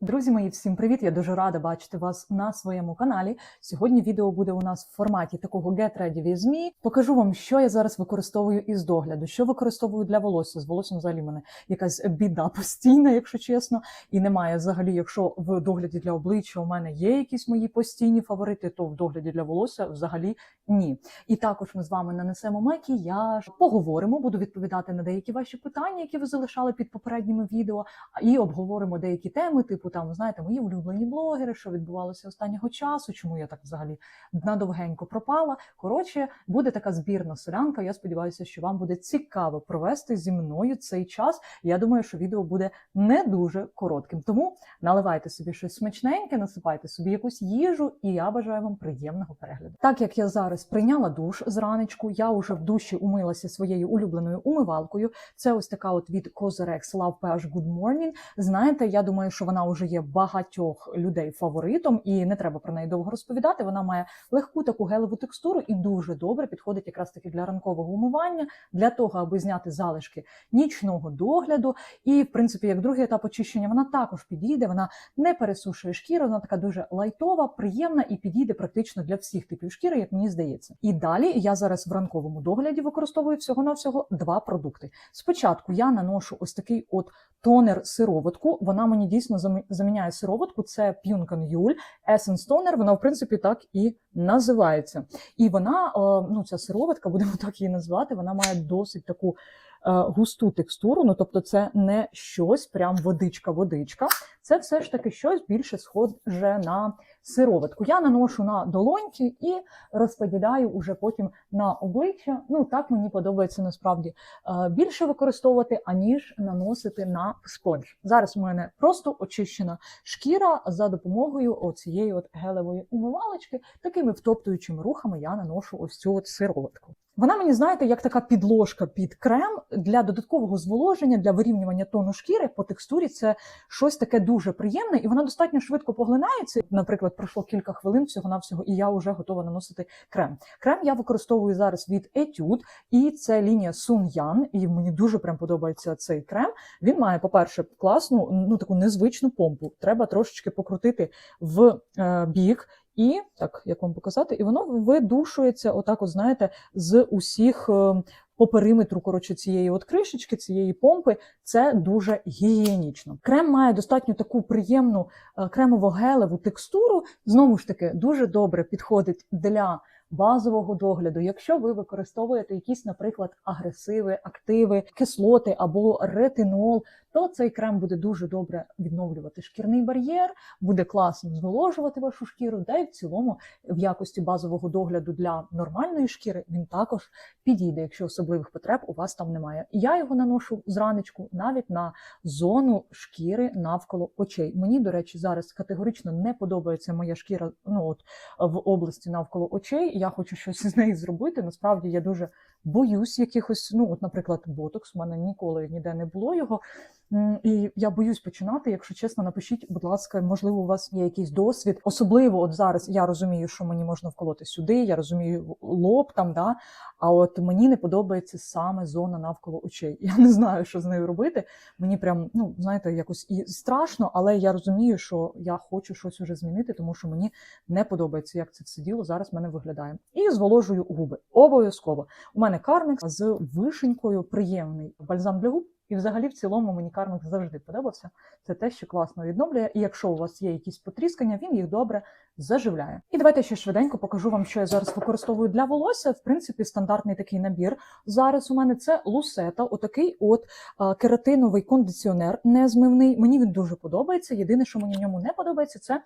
Друзі мої, всім привіт! Я дуже рада бачити вас на своєму каналі. Сьогодні відео буде у нас в форматі такого Get Ready with Me. Покажу вам, що я зараз використовую із догляду, що використовую для волосся. З волоссям взагалі мене якась біда постійна, якщо чесно. І немає взагалі, якщо в догляді для обличчя у мене є якісь мої постійні фаворити, то в догляді для волосся взагалі ні. І також ми з вами нанесемо макіяж, поговоримо, буду відповідати на деякі ваші питання, які ви залишали під попередніми відео, і обговоримо деякі теми, типу там, знаєте, мої улюблені блогери, що відбувалося останнього часу, чому я так взагалі надовгенько пропала. Коротше, буде така збірна солянка. Я сподіваюся, що вам буде цікаво провести зі мною цей час. Я думаю, що відео буде не дуже коротким. Тому наливайте собі щось смачненьке, насипайте собі якусь їжу, і я бажаю вам приємного перегляду. Так як я зараз прийняла душ зранечку, я вже в душі умилася своєю улюбленою умивалкою. Це ось така от від Cosrx Love PH Good Morning. Знаєте, я думаю, що вона вже є багатьох людей фаворитом, і не треба про неї довго розповідати. Вона має легку таку гелеву текстуру і дуже добре підходить якраз таки для ранкового умивання, для того, аби зняти залишки нічного догляду. І, в принципі, як другий етап очищення, вона також підійде. Вона не пересушує шкіру, вона така дуже лайтова, приємна і підійде практично для всіх типів шкіри, як мені здається. І далі я зараз в ранковому догляді використовую всього на всього два продукти. Спочатку я наношу ось такий от тонер сироватку. Вона мені дійсно заміняє сироватку. Це п'юнкан-юль, Essence Toner. Вона в принципі так і називається. І вона, е, ну ця сироватка, будемо так її назвати. Вона має досить таку густу текстуру. Ну тобто, це не щось, прям водичка-водичка. Це все ж таки щось більше схоже на сироватку. Я наношу на долоньки і розподіляю уже потім на обличчя. Ну так мені подобається насправді е, більше використовувати, аніж наносити на спонж. Зараз у мене просто очищена шкіра за допомогою оцієї от гелевої умивалочки. Такими втоптуючими рухами я наношу ось цю от сироватку. Вона мені, знаєте, як така підложка під крем для додаткового зволоження, для вирівнювання тону шкіри по текстурі. Це щось таке дуже приємне, і вона достатньо швидко поглинається. Наприклад, пройшло кілька хвилин всього навсього, і я вже готова наносити крем. Крем я використовую зараз від Etude, і це лінія Sun Yan, і мені дуже прям подобається цей крем. Він має, по-перше, класну, ну таку незвичну помпу. Треба трошечки покрутити в е, бік. І так, як вам показати, і воно видушується, отак, от знаєте, з усіх е, по периметру коротше, цієї от кришечки, цієї помпи. Це дуже гігієнічно. Крем має достатньо таку приємну е, кремово-гелеву текстуру. Знову ж таки, дуже добре підходить для базового догляду. Якщо ви використовуєте якісь, наприклад, агресиви, активи, кислоти або ретинол, то цей крем буде дуже добре відновлювати шкірний бар'єр, буде класно зволожувати вашу шкіру, да й в цілому в якості базового догляду для нормальної шкіри він також підійде, якщо особливих потреб у вас там немає. І я його наношу зранечку навіть на зону шкіри навколо очей. Мені, до речі, зараз категорично не подобається моя шкіра ну от в області навколо очей. Я хочу щось з нею зробити. Насправді я дуже боюсь якихось, ну от, наприклад, ботокс. У мене ніколи ніде не було його. І я боюсь починати. Якщо чесно, напишіть, будь ласка, можливо, у вас є якийсь досвід. Особливо, от зараз я розумію, що мені можна вколоти сюди. Я розумію лоб там, да. А от мені не подобається саме зона навколо очей. Я не знаю, що з нею робити. Мені прям, ну знаєте, якось і страшно, але я розумію, що я хочу щось уже змінити, тому що мені не подобається, як це все діло зараз в мене виглядає. І зволожую губи. Обов'язково. У мене кармекс з вишенькою приємний бальзам для губ. І взагалі в цілому мені кармекс завжди подобався. Це те, що класно відновлює. І якщо у вас є якісь потріскання, він їх добре заживляє. І давайте ще швиденько покажу вам, що я зараз використовую для волосся. В принципі, стандартний такий набір. Зараз у мене це лусета, отакий от кератиновий кондиціонер незмивний. Мені він дуже подобається. Єдине, що мені в ньому не подобається, це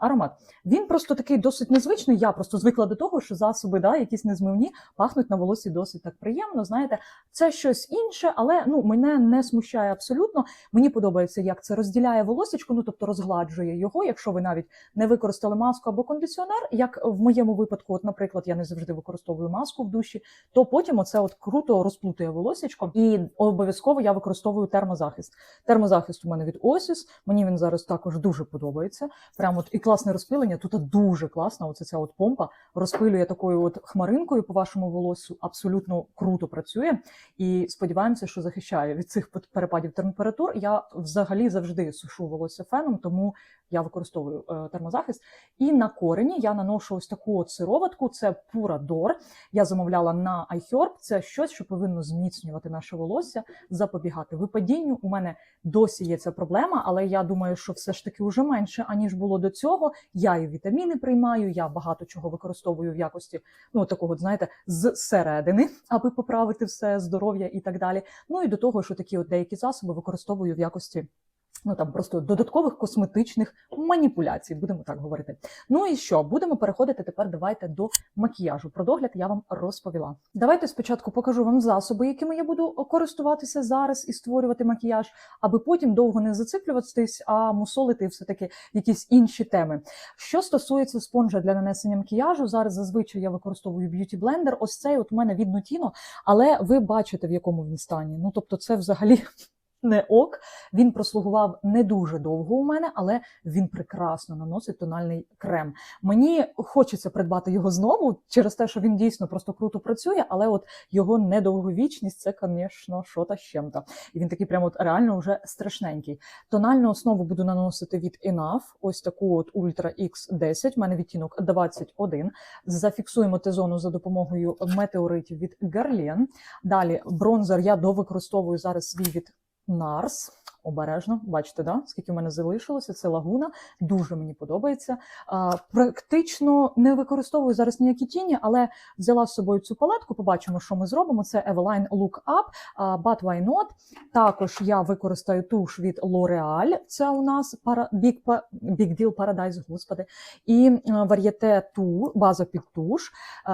аромат. Він просто такий досить незвичний. Я просто звикла до того, що засоби, да, якісь незмивні, пахнуть на волосі досить так приємно. Знаєте, це щось інше, але ну мене не смущає абсолютно. Мені подобається, як це розділяє волосечко, ну тобто розгладжує його. Якщо ви навіть не використали маску або кондиціонер, як в моєму випадку, от, наприклад, я не завжди використовую маску в душі, то потім оце от круто розплутує волосечко. І обов'язково я використовую термозахист. Термозахист у мене від Осіс. Мені він зараз також дуже подобається. Прямо от і класне розпилення. Тут дуже класна. Оця ця от помпа розпилює такою от хмаринкою по вашому волоссю. Абсолютно круто працює. І сподіваємося, що захищає від цих перепадів температур. Я взагалі завжди сушу волосся феном, тому я використовую е, термозахист. І на корені я наношу ось таку от сироватку. Це Purador. Я замовляла на iHerb. Це щось, що повинно зміцнювати наше волосся, запобігати випадінню. У мене досі є ця проблема, але я думаю, що все ж таки вже менше аніж було до цього. Я і вітаміни приймаю. Я багато чого використовую в якості ну такого, знаєте, зсередини, аби поправити все здоров'я і так далі. Ну і до того, що такі от деякі засоби використовую в якості. Ну там просто додаткових косметичних маніпуляцій, будемо так говорити. Ну і що, будемо переходити тепер. Давайте до макіяжу. Про догляд я вам розповіла. Давайте спочатку покажу вам засоби, якими я буду користуватися зараз і створювати макіяж, аби потім довго не зациклюватись, а мусолити все таки якісь інші теми. Що стосується спонжа для нанесення макіяжу, зараз зазвичай я використовую б'юті блендер. Ось цей от у мене від Nutino, але ви бачите в якому він стані. Ну тобто, це взагалі не ок. Він прослугував не дуже довго у мене, але він прекрасно наносить тональний крем. Мені хочеться придбати його знову через те, що він дійсно просто круто працює, але от його недовговічність це, звісно, що та з. І він такий прямо от реально вже страшненький. Тональну основу буду наносити від Enough, ось таку от Ultra X10, у мене відтінок 21. Зафіксуємо Т-зону за допомогою метеоритів від Guerlain. Далі бронзер я довикористовую зараз свій від Нарс. Обережно, бачите, да? скільки в мене залишилося, це лагуна, дуже мені подобається. А, Практично не використовую зараз ніякі тіні, але взяла з собою цю палетку. Побачимо, що ми зробимо. Це Eveline Look Up, But Why Not. Також я використаю туш від L'Oreal, це у нас Big, Big Deal Paradise, господи, і вар'єте ту, база під туш.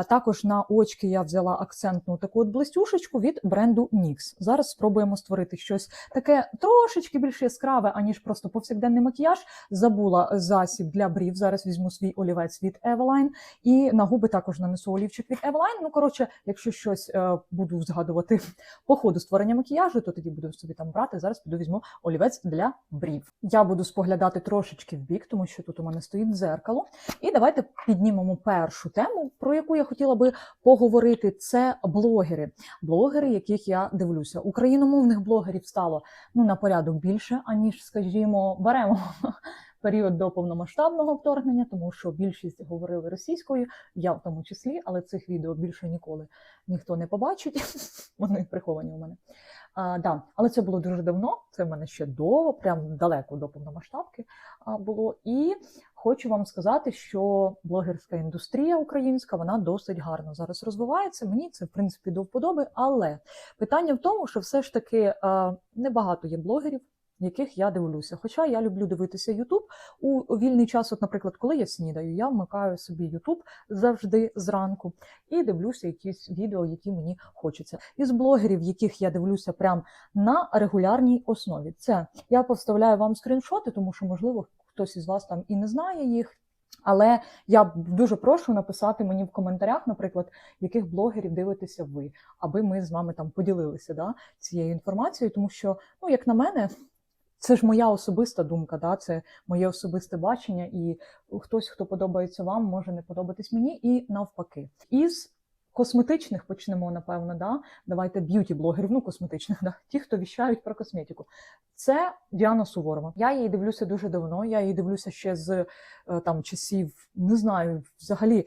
Також на очки я взяла акцентну таку от блистюшечку від бренду NYX. Зараз спробуємо створити щось таке трошечки більш яскраве, аніж просто повсякденний макіяж. Забула засіб для брів. Зараз візьму свій олівець від Eveline. І на губи також нанесу олівчик від Eveline. Ну, коротше, якщо щось е, буду згадувати по ходу створення макіяжу, то тоді буду собі там брати. Зараз піду візьму олівець для брів. Я буду споглядати трошечки в бік, тому що тут у мене стоїть дзеркало. І давайте піднімемо першу тему, про яку я хотіла би поговорити. Це блогери. Блогери, яких я дивлюся. Україномовних блогерів стало ну на порядок більше, аніж, скажімо, беремо період до повномасштабного вторгнення, тому що більшість говорили російською, я в тому числі, але цих відео більше ніколи ніхто не побачить. Вони приховані у мене. А, да. Але це було дуже давно. Це в мене ще до, прям далеко до повномасштабки а, було. І хочу вам сказати, що блогерська індустрія українська вона досить гарно зараз розвивається. Мені це в принципі до вподоби. Але питання в тому, що все ж таки а, небагато є блогерів яких я дивлюся. Хоча я люблю дивитися Ютуб у вільний час, от, наприклад, коли я снідаю, я вмикаю собі Ютуб завжди зранку і дивлюся якісь відео, які мені хочеться. Із блогерів, яких я дивлюся прям на регулярній основі. Це я поставляю вам скріншоти, тому що, можливо, хтось із вас там і не знає їх. Але я дуже прошу написати мені в коментарях, наприклад, яких блогерів дивитеся ви, аби ми з вами там поділилися да, цією інформацією, тому що, ну, як на мене, це ж моя особиста думка, да? це моє особисте бачення, і хтось, хто подобається вам, може не подобатись мені, і навпаки. Із косметичних почнемо, напевно, да? давайте б'юті-блогерів, ну косметичних, да? ті, хто віщають про косметику. Це Діана Суворова. Я її дивлюся дуже давно. Я її дивлюся ще з е, там часів, не знаю, взагалі е,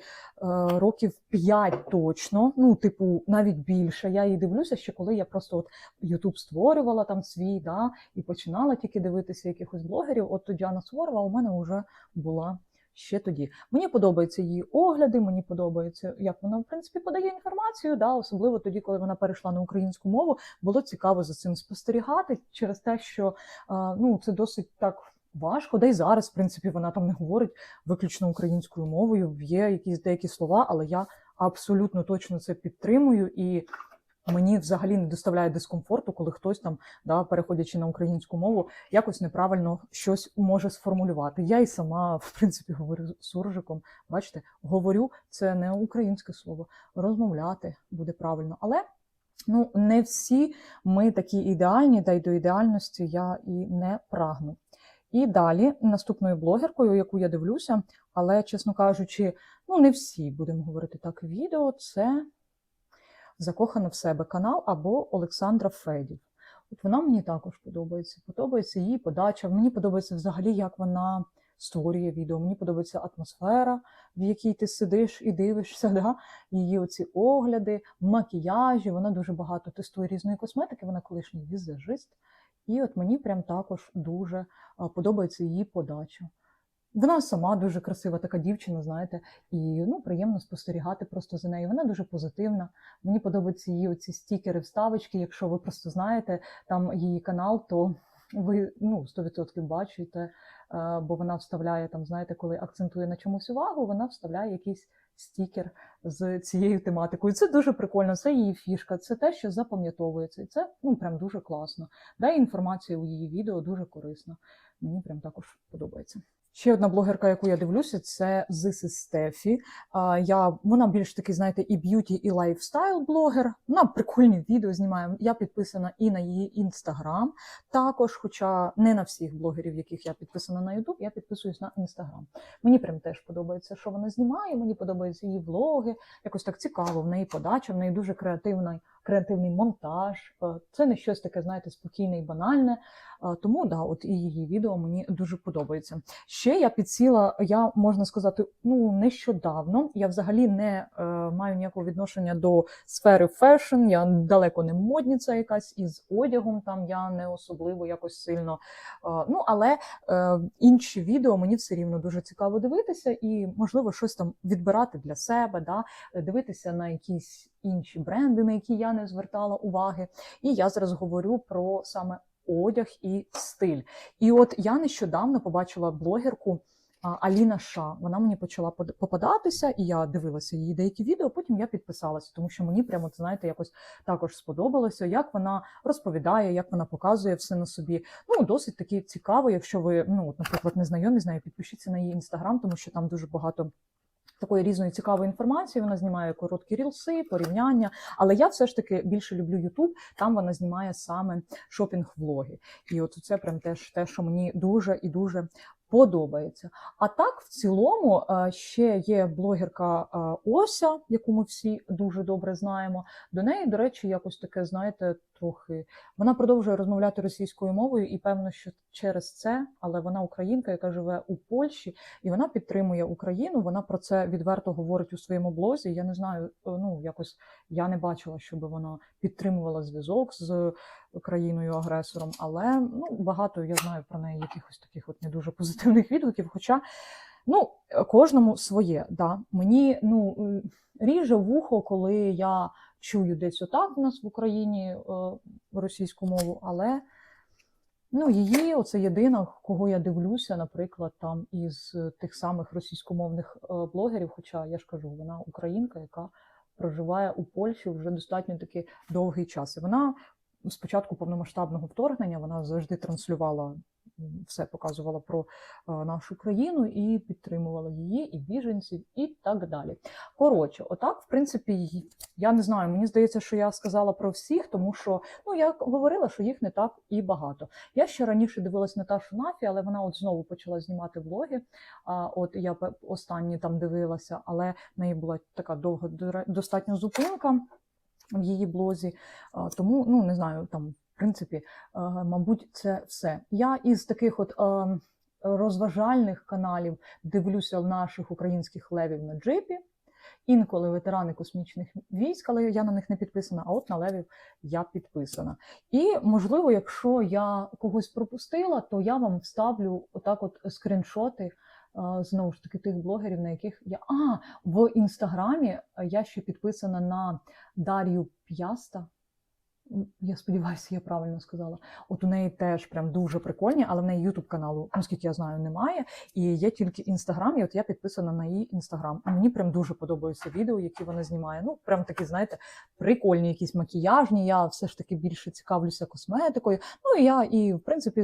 років 5 точно. Ну, типу, навіть більше. Я її дивлюся ще коли я просто от Ютуб створювала там свій, да, і починала тільки дивитися якихось блогерів. От Діана Суворова у мене вже була ще тоді. Мені подобаються її огляди, мені подобається, як вона в принципі подає інформацію. Да, Особливо тоді, коли вона перейшла на українську мову, було цікаво за цим спостерігати через те, що ну це досить так. Важко, да й зараз, в принципі, вона там не говорить виключно українською мовою. Є якісь деякі слова, але я абсолютно точно це підтримую і Мені взагалі не доставляє дискомфорту, коли хтось там, да, переходячи на українську мову, якось неправильно щось може сформулювати. Я і сама, в принципі, говорю суржиком. Бачите, говорю це не українське слово. Розмовляти буде правильно. Але ну, не всі ми такі ідеальні, та й до ідеальності я і не прагну. І далі наступною блогеркою, яку я дивлюся, але, чесно кажучи, ну не всі будемо говорити так відео, це закохана в себе канал або Олександра Федів. От вона мені також подобається. Подобається її подача. Мені подобається взагалі, як вона створює відео. Мені подобається атмосфера, в якій ти сидиш і дивишся. Да? Її оці огляди, макіяжі. Вона дуже багато тестує різної косметики. Вона колишній візажист. І от мені прям також дуже подобається її подача. Вона сама дуже красива така дівчина, знаєте, і ну, приємно спостерігати просто за нею. Вона дуже позитивна. Мені подобаються її оці стікери, вставочки. Якщо ви просто знаєте там її канал, то ви ну 100% бачите, е, бо вона вставляє там, знаєте, коли акцентує на чомусь увагу, вона вставляє якийсь стікер з цією тематикою. Це дуже прикольно, це її фішка, це те, що запам'ятовується. І це ну прям дуже класно. Да, і інформація у її відео дуже корисна. Мені прям також подобається. Ще одна блогерка, яку я дивлюся, це This is. Я, вона більш такий, знаєте, і б'юті, і лайфстайл блогер. Вона прикольні відео знімає. Я підписана і на її інстаграм також, хоча не на всіх блогерів, яких я підписана на Ютуб, я підписуюсь на інстаграм. Мені прям теж подобається, що вона знімає. Мені подобаються її влоги. Якось так цікаво. В неї подача, в неї дуже креативна. Креативний монтаж, Е, це не щось таке, знаєте, спокійне і банальне. Е, Тому да, от і її відео мені дуже подобається. Ще я підсіла, я можна сказати, ну нещодавно. Я взагалі не е, маю ніякого відношення до сфери фешн. Я далеко не модниця якась із одягом. Там я не особливо якось сильно. Е, ну але е, інші відео мені все рівно дуже цікаво дивитися, і можливо щось там відбирати для себе, да, дивитися на якісь інші бренди, на які я не звертала уваги. І я зараз говорю про саме одяг і стиль. І от я нещодавно побачила блогерку. Аліна Ша, вона мені почала попадатися, і я дивилася її деякі відео. Потім я підписалася, тому що мені прямо знаєте, якось також сподобалося, як вона розповідає, як вона показує все на собі. Ну досить таки цікаво. Якщо ви, ну наприклад, не знайомі з нею, підпишіться на її інстаграм, тому що там дуже багато такої різної цікавої інформації. Вона знімає короткі рілси, порівняння. Але я все ж таки більше люблю Ютуб. Там вона знімає саме шопінг-влоги. І от це прям теж те, що мені дуже і дуже. Подобається. А так, в цілому, е, ще є блогерка е, Ося, яку ми всі дуже добре знаємо. До неї, до речі, якось таке, знаєте, трохи вона продовжує розмовляти російською мовою, і певно, що через це, але вона українка, яка живе у Польщі, і вона підтримує Україну. Вона про це відверто говорить у своєму блозі. Я не знаю, е, ну якось я не бачила, щоб вона підтримувала зв'язок з країною агресором, але ну багато я знаю про неї якихось таких от не дуже позитивних відгуків. Хоча ну кожному своє. Да. Мені ну е, ріже вухо, коли я чую десь отак у нас в Україні е, російську мову, але. Ну, її, оце єдина, кого я дивлюся, наприклад, там із тих самих російськомовних е, блогерів. Хоча я ж кажу, вона українка, яка проживає у Польщі вже достатньо таки довгий час. І вона з початку повномасштабного вторгнення вона завжди транслювала все, показувала про е, нашу країну і підтримувала її, і біженців, і так далі. Коротше, отак, в принципі, я не знаю. Мені здається, що я сказала про всіх, тому що ну я говорила, що їх не так і багато. Я ще раніше дивилась Наташу Нафі, але вона от знову почала знімати влоги. А от я останні там дивилася, але в неї була така довга достатньо зупинка в її блозі. Тому ну не знаю, там в принципі, е, мабуть, це все. Я із таких от. е, Розважальних каналів дивлюся наших українських левів на джипі. Інколи ветерани космічних військ, але я на них не підписана, а от на левів я підписана. І можливо, якщо я когось пропустила, то я вам вставлю отак, от скріншоти знову ж таки тих блогерів, на яких я а в інстаграмі я ще підписана на Дар'ю П'яста. Я сподіваюся, я правильно сказала. От у неї теж прям дуже прикольні, але в неї Ютуб каналу, наскільки я знаю, немає. І є тільки інстаграм, і от я підписана на її інстаграм. І мені прям дуже подобаються відео, які вона знімає. Ну, прям такі, знаєте, прикольні, якісь макіяжні. Я все ж таки більше цікавлюся косметикою. Ну і я, і в принципі,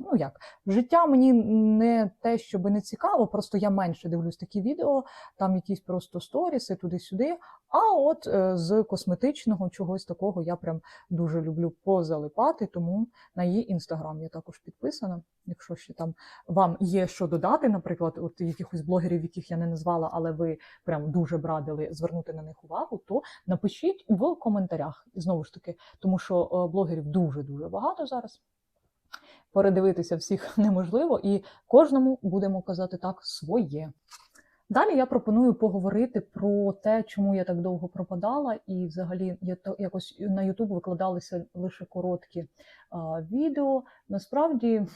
ну як життя мені не те, щоб не цікаво, просто я менше дивлюсь такі відео, там якісь просто сторіси туди-сюди. А от е, з косметичного чогось такого я прям дуже люблю позалипати, тому на її інстаграм я також підписана. Якщо ще там вам є що додати, наприклад, от якихось блогерів, яких я не назвала, але ви прям дуже б радили звернути на них увагу, то напишіть в коментарях. Знову ж таки, тому що е, блогерів дуже дуже багато зараз. Передивитися всіх неможливо, і кожному будемо казати так своє. Далі я пропоную поговорити про те, чому я так довго пропадала, і взагалі я то якось на YouTube викладалися лише короткі а, відео. Насправді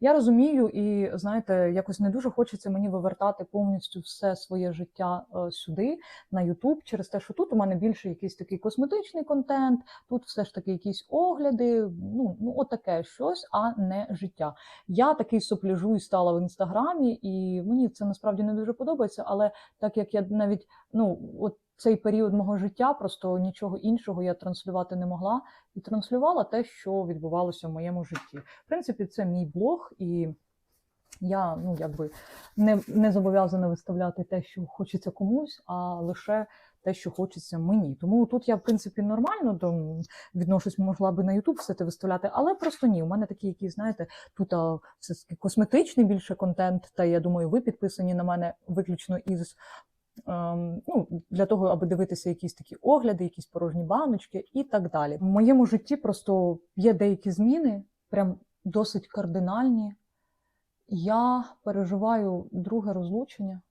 я розумію, і знаєте, якось не дуже хочеться мені вивертати повністю все своє життя е, сюди, на YouTube, через те, що тут у мене більше якийсь такий косметичний контент, тут все ж таки якісь огляди, ну, ну отаке щось, а не життя. Я такий сопляжуй стала в інстаграмі, і мені це насправді не дуже подобається. Але так як я навіть ну от цей період мого життя, просто нічого іншого я транслювати не могла, і транслювала те, що відбувалося в моєму житті. В принципі, це мій блог, і я ну якби не, не зобов'язана виставляти те, що хочеться комусь, а лише те, що хочеться мені. Тому тут я, в принципі, нормально до, відношусь, могла би на YouTube все це виставляти, але просто ні. У мене такий, який, знаєте, тут а, все косметичний більше контент, та я думаю, ви підписані на мене виключно із. Ем, Ну, для того, аби дивитися якісь такі огляди, якісь порожні баночки і так далі. В моєму житті просто є деякі зміни, прям досить кардинальні. Я переживаю друге розлучення,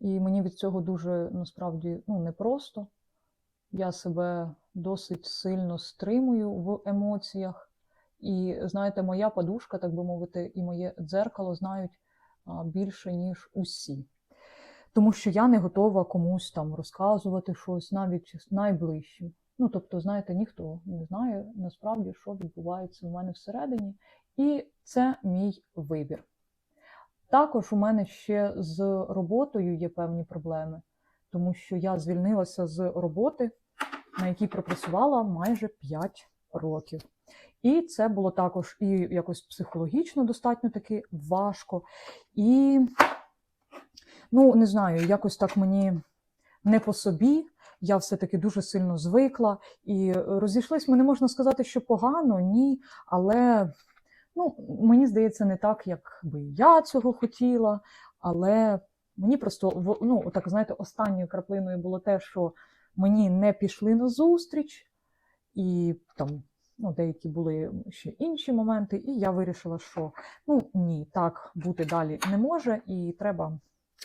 і мені від цього дуже насправді ну, непросто. Я себе досить сильно стримую в емоціях. І знаєте, моя подушка, так би мовити, і моє дзеркало знають більше, ніж усі. Тому що я не готова комусь там розказувати щось, навіть найближчим. Ну, тобто, знаєте, ніхто не знає насправді, що відбувається в мене всередині, і це мій вибір. Також у мене ще з роботою є певні проблеми, тому що я звільнилася з роботи, на якій пропрацювала майже 5 років. І це було також і якось психологічно достатньо таки важко. І, ну, не знаю, якось так мені не по собі. Я все-таки дуже сильно звикла. І розійшлись ми не можна сказати, що погано, ні. Але ну, мені здається, не так, як би я цього хотіла. Але мені просто ну, так, знаєте, останньою краплиною було те, що мені не пішли на зустріч, і там ну, деякі були ще інші моменти, і я вирішила, що ну ні, так бути далі не може, і треба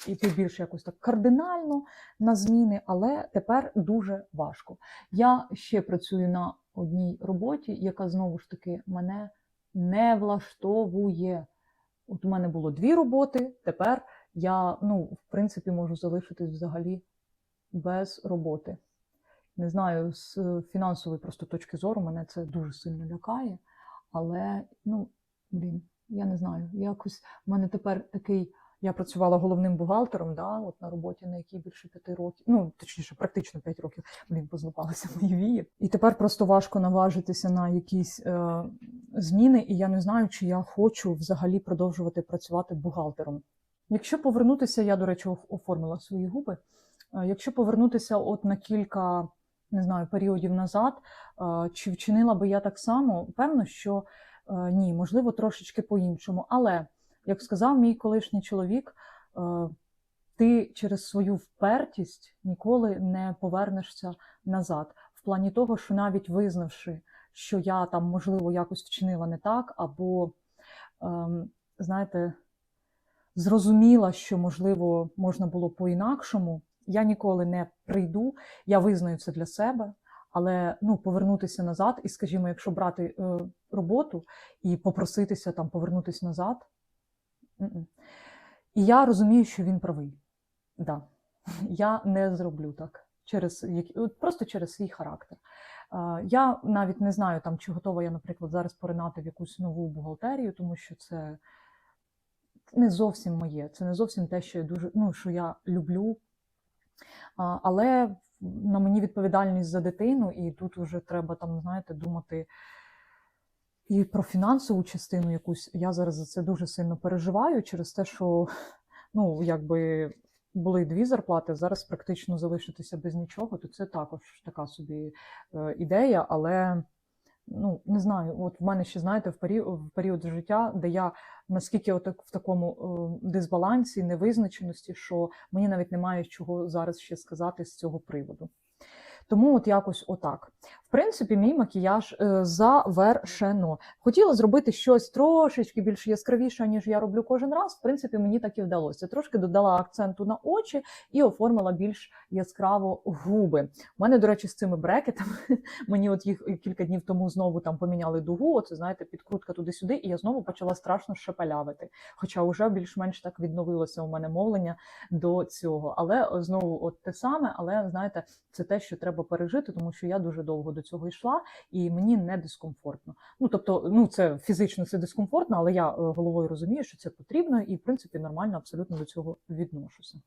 йти більш якось так кардинально на зміни, але тепер дуже важко. Я ще працюю на одній роботі, яка знову ж таки мене не влаштовує. От у мене було дві роботи, тепер я, ну, в принципі, можу залишитись взагалі без роботи. Не знаю, з фінансової просто точки зору мене це дуже сильно лякає. Але, ну, блін, я не знаю. Якось в мене тепер такий. Я працювала головним бухгалтером, да, от на роботі, на якій більше п'яти років, ну точніше, практично п'ять років, блін, позлипалися мої вії. І тепер просто важко наважитися на якісь е, зміни, і я не знаю, чи я хочу взагалі продовжувати працювати бухгалтером. Якщо повернутися, я, до речі, оформила свої губи. Е, Якщо повернутися от на кілька не знаю, періодів назад, е, чи вчинила би я так само, певно, що е, ні, можливо, трошечки по-іншому. Але, як сказав мій колишній чоловік, е, ти через свою впертість ніколи не повернешся назад. В плані того, що навіть визнавши, що я там, можливо, якось вчинила не так, або, ем, знаєте, зрозуміла, що, можливо, можна було по-інакшому, я ніколи не прийду, я визнаю це для себе, але ну, повернутися назад, і, скажімо, якщо брати е, роботу і попроситися там повернутися назад. І я розумію, що він правий. Да. Я не зроблю так. Через, просто через свій характер. Я навіть не знаю, там, чи готова я, наприклад, зараз поринати в якусь нову бухгалтерію, тому що це не зовсім моє, це не зовсім те, що я дуже ну, що я люблю. Але на мені відповідальність за дитину, і тут вже треба там, знаєте, думати і про фінансову частину якусь. Я зараз за це дуже сильно переживаю через те, що ну, якби були дві зарплати, зараз практично залишитися без нічого, то це також така собі е, ідея, але ну не знаю, от в мене ще знаєте, в період, в період життя, де я наскільки отак в такому е, дисбалансі, невизначеності, що мені навіть немає чого зараз ще сказати з цього приводу. Тому от якось отак. В принципі, мій макіяж е, завершено. Хотіла зробити щось трошечки більш яскравіше, ніж я роблю кожен раз. В принципі, мені так і вдалося. Трошки додала акценту на очі і оформила більш яскраво губи. У мене, до речі, з цими брекетами мені от їх кілька днів тому знову там поміняли дугу. Оце знаєте, підкрутка туди-сюди, і я знову почала страшно шепелявити. Хоча вже більш-менш так відновилося у мене мовлення до цього. Але е, знову от те саме, але знаєте, це те, що треба пережити, тому що я дуже довго до цього йшла, і мені не дискомфортно. Ну тобто, ну це фізично це дискомфортно, але я е, головою розумію, що це потрібно, і в принципі нормально абсолютно до цього відношуся.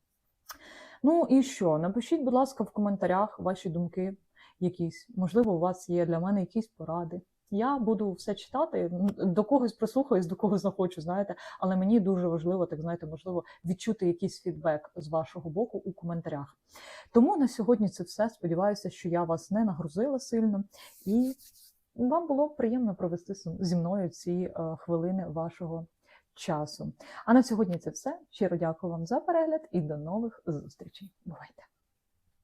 Ну і що? Напишіть, будь ласка, в коментарях ваші думки якісь. Можливо, у вас є для мене якісь поради. Я буду все читати, до когось прислухаюсь, до когось захочу, знаєте, але мені дуже важливо, так знаєте, можливо, відчути якийсь фідбек з вашого боку у коментарях. Тому на сьогодні це все. Сподіваюся, що я вас не нагрузила сильно, і вам було приємно провести зі мною ці е, хвилини вашого часу. А на сьогодні це все. Щиро дякую вам за перегляд і до нових зустрічей. Бувайте!